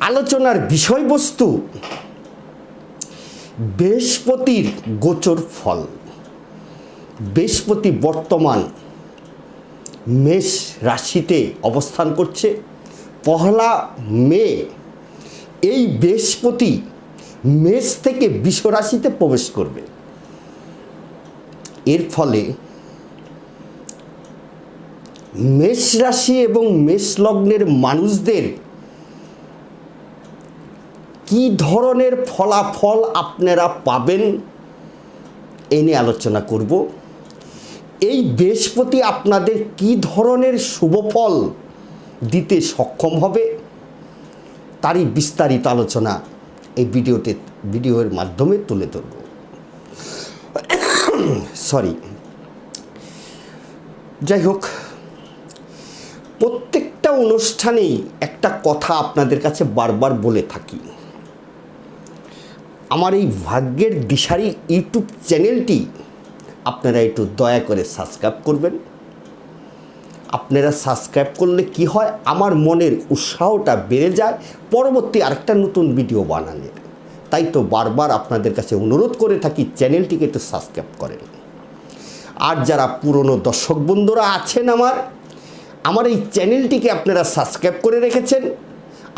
আলোচনার বিষয়বস্তু বৃহস্পতির গোচর ফল। বৃহস্পতি বর্তমান মেষ রাশিতে অবস্থান করছে। পহলা মে, এই বৃহস্পতি মেষ থেকে বিষ রাশিতে প্রবেশ করবে। এর ফলে মেষ রাশি এবং মেষ লগ্নের মানুষদের কি ধরনের ফলাফল আপনারা পাবেন? এই নিয়ে আলোচনা করব। এই বৃহস্পতি আপনাদের কি ধরনের শুভফল দিতে সক্ষম হবে? তারই বিস্তারিত আলোচনা এই ভিডিওতে, ভিডিওর মাধ্যমে তুলে ধরব। সরি। যাই হোক, প্রত্যেকটা অনুষ্ঠানেই একটা কথা আপনাদের কাছে বারবার বলে থাকি। আমার এই ভাগ্যের দিশারি ইউটিউব চ্যানেলটি আপনারা একটু দয়া করে সাবস্ক্রাইব করবেন। আপনারা সাবস্ক্রাইব করলে কি হয়? আমার মনের উৎসাহটা বেড়ে যায়। পরবর্তী আরেকটা নতুন ভিডিও বানানোর তাই তো বারবার আপনাদের কাছে অনুরোধ করে থাকি চ্যানেলটিকে একটু সাবস্ক্রাইব করেন। আর যারা পুরনো দর্শক বন্ধুরা আছেন আমার আমার এই চ্যানেলটিকে আপনারা সাবস্ক্রাইব করে রেখেছেন।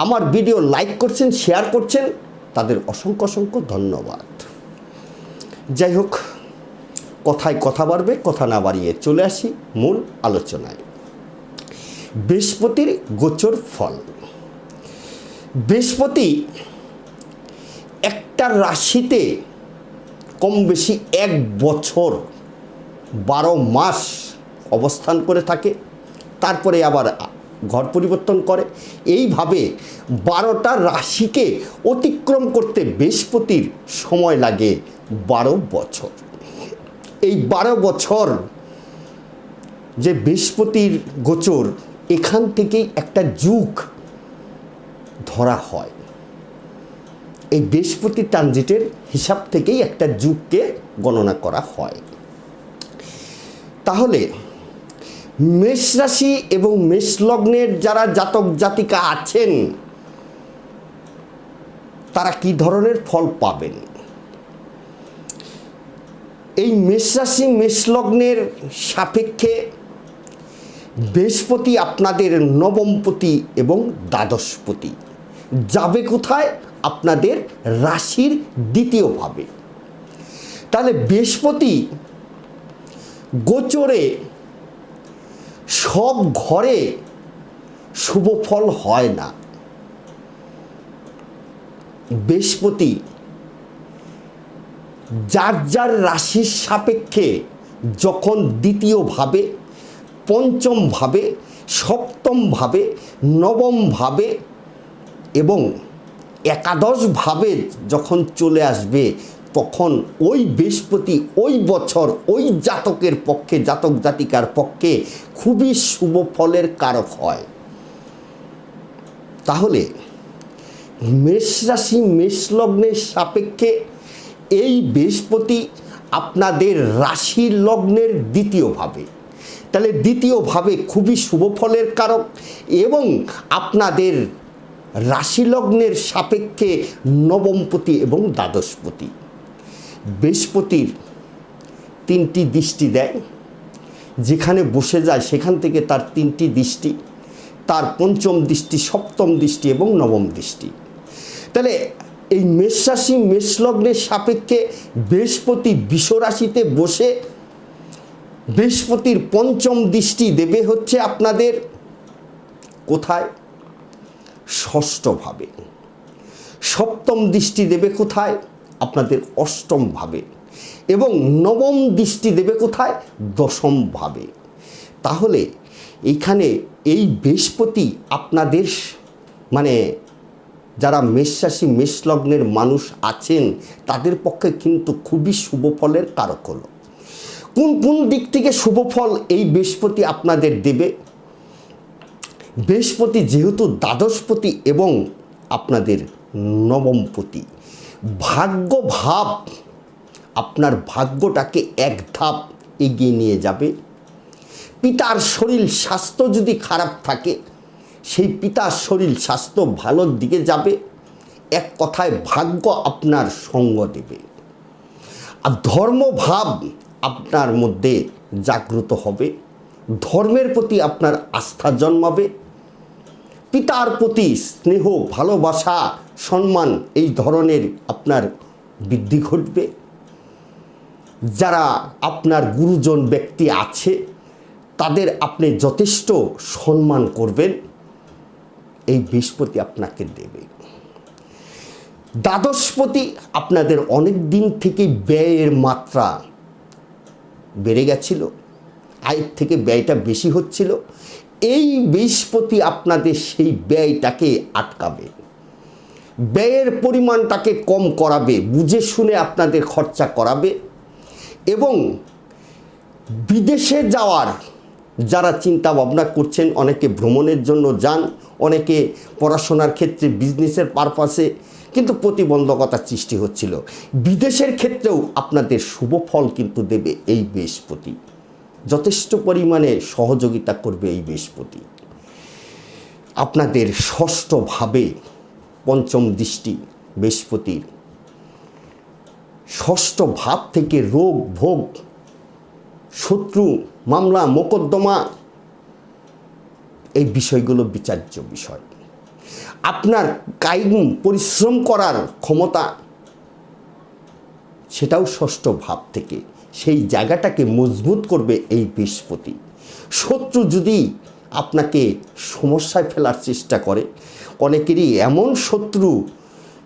আমার ভিডিও লাইক করছেন, শেয়ার করছেন। তাদের অসংখ্য অসংখ্য ধন্যবাদ। যাই হোক, কথায় কথা বাড়বে, কথা না বাড়িয়ে চলে আসি মূল আলোচনায়। বৃহস্পতির গোচর ফল। বৃহস্পতি একটা রাশিতে কম বেশি এক বছর বারো মাস অবস্থান করে থাকে, তারপরে আবার ঘর পরিবর্তন করে। এইভাবে বারোটা রাশিকে অতিক্রম করতে বৃহস্পতির সময় লাগে বারো বছর। এই বারো বছর যে বৃহস্পতির গোচর, এখান থেকেই একটা যুগ ধরা হয়। এই বৃহস্পতি ট্রানজিটের হিসাব থেকেই একটা যুগকে গণনা করা হয়। তাহলে মেষ রাশি এবং মেষ লগ্নের যারা জাতক জাতিকা আছেন, তারা কি ধরনের ফল পাবেন? এই মেষ রাশি মেষ লগ্নের সাপেক্ষে বৃহস্পতি আপনাদের নবমপতি এবং দ্বাদশপতি। যাবে কোথায়? আপনাদের রাশির দ্বিতীয় ভাবে। তাহলে বৃহস্পতি গোচরে সব ঘরে শুভ ফল হয় না। বৃহস্পতি যার যার রাশির সাপেক্ষে যখন দ্বিতীয়ভাবে পঞ্চমভাবে সপ্তমভাবে নবমভাবে এবং একাদশভাবে যখন চলে আসবে তখন ওই বৃহস্পতি, ওই বছর, ওই জাতকের পক্ষে, জাতক জাতিকার পক্ষে খুবই শুভ ফলের কারক হয়। তাহলে মেষ রাশি, মেষ লগ্নের সাপেক্ষে এই বৃহস্পতি আপনাদের রাশি লগ্নের দ্বিতীয়ভাবে তাহলে দ্বিতীয়ভাবে খুবই শুভ ফলের কারক এবং আপনাদের রাশি লগ্নের সাপেক্ষে নবমপতি এবং দ্বাদশপতি। বৃহস্পতির তিনটি দৃষ্টি দেয়। যেখানে বসে যায়, সেখান থেকে তার তিনটি দৃষ্টি, তার পঞ্চম দৃষ্টি, সপ্তম দৃষ্টি এবং নবম দৃষ্টি। তাহলে এই মেষ রাশি, মেষ লগ্নের সাপেক্ষে বৃহস্পতি বিশ্বরাশিতে বসে বৃহস্পতির পঞ্চম দৃষ্টি দেবে হচ্ছে আপনাদের কোথায়? ষষ্ঠভাবে সপ্তম দৃষ্টি দেবে কোথায়? আপনাদের অষ্টমভাবে এবং নবম দৃষ্টি দেবে কোথায়? দশমভাবে তাহলে এইখানে এই বৃহস্পতি আপনাদের মানে যারা মেষরাশি, মেষলগ্নের মানুষ আছেন, তাদের পক্ষে কিন্তু খুবই শুভ ফলের কারক হলো। কোন কোন দিক থেকে শুভ ফল এই বৃহস্পতি আপনাদের দেবে? বৃহস্পতি যেহেতু দ্বাদশপতি এবং আপনাদের নবমপতি। ভাগ্য ভাব আপনার ভাগ্যটাকে এক ধাপ এগিয়ে নিয়ে যাবে। পিতার শরীর স্বাস্থ্য যদি খারাপ থাকে, সেই পিতার শরীর স্বাস্থ্য ভালোর দিকে যাবে। এক কথায় ভাগ্য আপনার সঙ্গ দেবে। আর ধর্মভাব আপনার মধ্যে জাগ্রত হবে। ধর্মের প্রতি আপনার আস্থা জন্মাবে। পিতার প্রতি স্নেহ, ভালোবাসা সম্মান এই ধরনের আপনার বৃদ্ধি ঘটবে। যারা আপনার গুরুজন ব্যক্তি আছে, তাদের আপনি যথেষ্ট সম্মান করবেন। এই বৃহস্পতি আপনাকে দেবে। দ্বাদশপতি আপনাদের অনেক দিন থেকে ব্যয়ের মাত্রা বেড়ে গেছিল, আয়ের থেকে ব্যয়টা বেশি হচ্ছিল। এই বৃহস্পতি আপনাদের সেই ব্যয়টাকে আটকাবে। ব্যয়ের পরিমাণটাকে কম করাবে, বুঝে শুনে আপনাদের খরচা করাবে এবং বিদেশে যাওয়ার যারা চিন্তা ভাবনা করছেন, অনেকে ভ্রমণের জন্য যান, অনেকে পড়াশোনার ক্ষেত্রে বিজনেসের পারপাসে কিন্তু প্রতিবন্ধকতা সৃষ্টি হচ্ছিল। বিদেশের ক্ষেত্রেও আপনাদের শুভ ফল কিন্তু দেবে এই বৃহস্পতি। যথেষ্ট পরিমাণে সহযোগিতা করবে এই বৃহস্পতি। আপনাদের ষষ্ঠভাবে পঞ্চম দৃষ্টি, বৃহস্পতির। ষষ্ঠ ভাব থেকে রোগ, ভোগ, শত্রু, মামলা, মোকদ্দমা, এই বিষয়গুলো বিচার্য বিষয়। আপনার কায়িক পরিশ্রম করার ক্ষমতা, সেটাও ষষ্ঠ ভাব থেকে। সেই জায়গাটাকে মজবুত করবে এই বৃহস্পতি। শত্রু যদি আপনাকে সমস্যায় ফেলার চেষ্টা করে। অনেকেরই এমন শত্রু,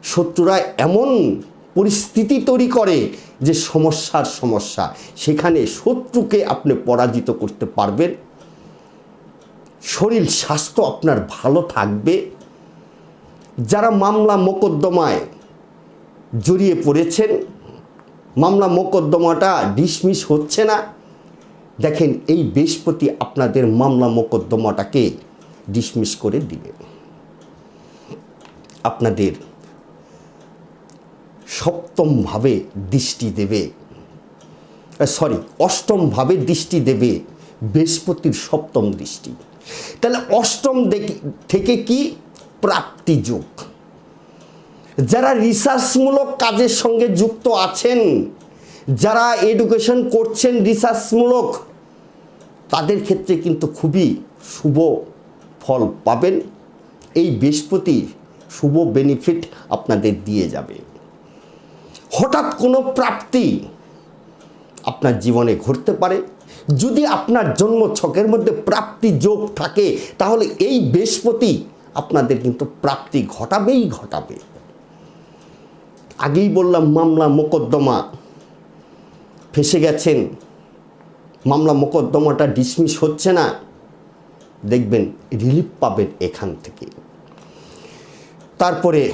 শত্রুরা এমন পরিস্থিতি তৈরি করে যে সমস্যার সমস্যা। সেখানে শত্রুকে আপনি পরাজিত করতে পারবেন। শরীর, স্বাস্থ্য আপনার ভালো থাকবে। যারা মামলা মোকদ্দমায় জড়িয়ে পড়েছেন, মামলা মোকদ্দমাটা ডিসমিস হচ্ছে না। দেখেন এই বৃহস্পতি আপনাদের মামলা মোকদ্দমাটাকে ডিসমিস করে দিবে। আপনাদের সপ্তমভাবে দৃষ্টি দেবে সরি অষ্টমভাবে দৃষ্টি দেবে বৃহস্পতির সপ্তম দৃষ্টি। তাহলে অষ্টম থেকে কি? প্রাপ্তি যোগ। যারা রিসার্চমূলক কাজের সঙ্গে যুক্ত আছেন যারা এডুকেশন করছেন রিসার্চমূলক তাদের ক্ষেত্রে কিন্তু খুবই শুভ ফল পাবেন। এই বৃহস্পতি শুভ বেনিফিট আপনাদের দিয়ে যাবে। হঠাৎ কোনো প্রাপ্তি আপনার জীবনে ঘটতে পারে। যদি আপনার জন্ম ছকের মধ্যে প্রাপ্তি যোগ থাকে, তাহলে এই বৃহস্পতি আপনাদের কিন্তু প্রাপ্তি ঘটাবেই ঘটাবে। আগেই বললাম, মামলা, মোকদ্দমা ফেসে গেছেন। মামলা মোকদ্দমাটা ডিসমিস হচ্ছে না। দেখবেন রিলিফ পাবেন এখান থেকে। তারপরে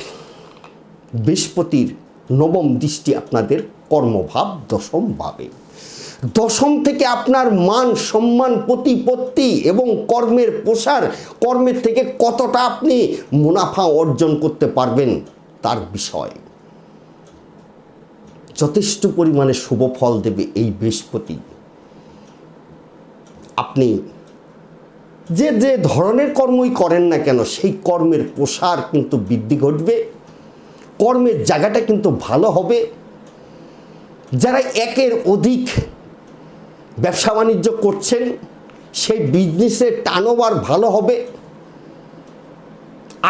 বৃহস্পতির নবম দৃষ্টি আপনাদের কর্মভাব দশম ভাবে। দশম থেকে আপনার মান, সম্মান, প্রতিপত্তি এবং কর্মের প্রসার, কর্মের থেকে কতটা আপনি মুনাফা অর্জন করতে পারবেন তার বিষয়। যথেষ্ট পরিমাণে শুভ ফল দেবে এই বৃহস্পতি। আপনি যে যে ধরনের কর্মই করেন না কেন, সেই কর্মের প্রসার কিন্তু বৃদ্ধি ঘটবে, কর্মের জায়গাটা কিন্তু ভালো হবে। যারা একের অধিক ব্যবসা বাণিজ্য করছেন, সেই বিজনেসের টার্নওভার ভালো হবে।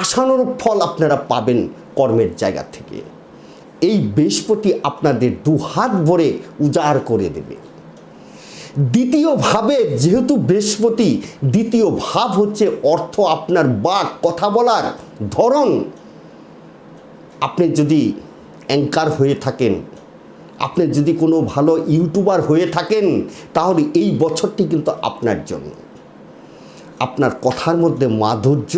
আশানুরূপ ফল আপনারা পাবেন কর্মের জায়গা থেকে। এই বৃহস্পতি আপনাদের দু হাত ভরে উজাড় করে দেবে। দ্বিতীয় ভাবে যেহেতু বৃহস্পতি, দ্বিতীয় ভাব হচ্ছে অর্থ আপনার বাক, কথা বলার ধরন। আপনি যদি অ্যাঙ্কার হয়ে থাকেন, আপনি যদি কোনো ভালো ইউটিউবার হয়ে থাকেন, তাহলে এই বছরটি কিন্তু আপনার জন্য। আপনার কথার মধ্যে মাধুর্য,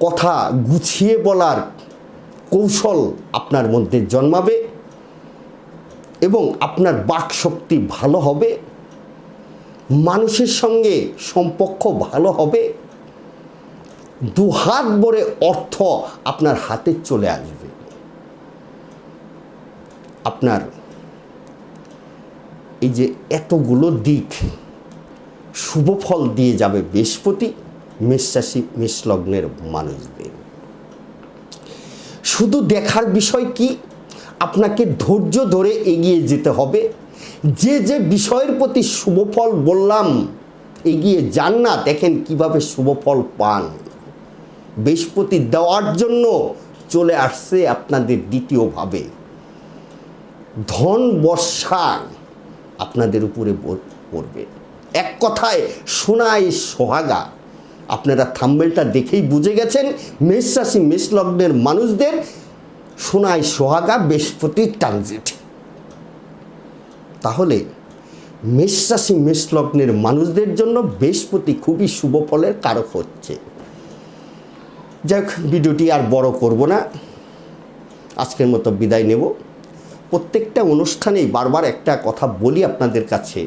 কথা গুছিয়ে বলার কৌশল আপনার মধ্যে জন্মাবে এবং আপনার বাক শক্তি ভালো হবে, মানুষের সঙ্গে সম্পর্ক ভালো হবে, দুহাত ভরে অর্থ আপনার হাতে চলে আসবে। আপনার এই যে এতগুলো দিক শুভ ফল দিয়ে যাবে বৃহস্পতি মেষরাশি মেষলগ্নের মানুষদের। শুধু দেখার বিষয় কি? আপনাকে ধৈর্য ধরে এগিয়ে যেতে হবে। যে যে বিষয়ের প্রতি শুভফল বললাম, এগিয়ে যান না। দেখেন কীভাবে শুভফল পান। বৃহস্পতি দেওয়ার জন্য চলে আসছে আপনাদের দ্বিতীয়ভাবে। ধন বর্ষা আপনাদের উপরে পড়বে। এক কথায় সোনায় সোহাগা। আপনারা থাম্বেলটা দেখেই বুঝে গেছেন, মেষ রাশি, মেষ লগ্নের মানুষদের সোনায় সোহাগা বৃহস্পতির ট্রানজিট তাহলে মেষ রাশি, মেষ লগ্নের মানুষদের জন্য বৃহস্পতি খুবই শুভ ফলের কারক হচ্ছে। যাক, ভিডিওটি আর বড় করব না। আজকের মতো বিদায় নেব। প্রত্যেকটা অনুষ্ঠানেই বারবার একটা কথা বলি আপনাদের কাছে।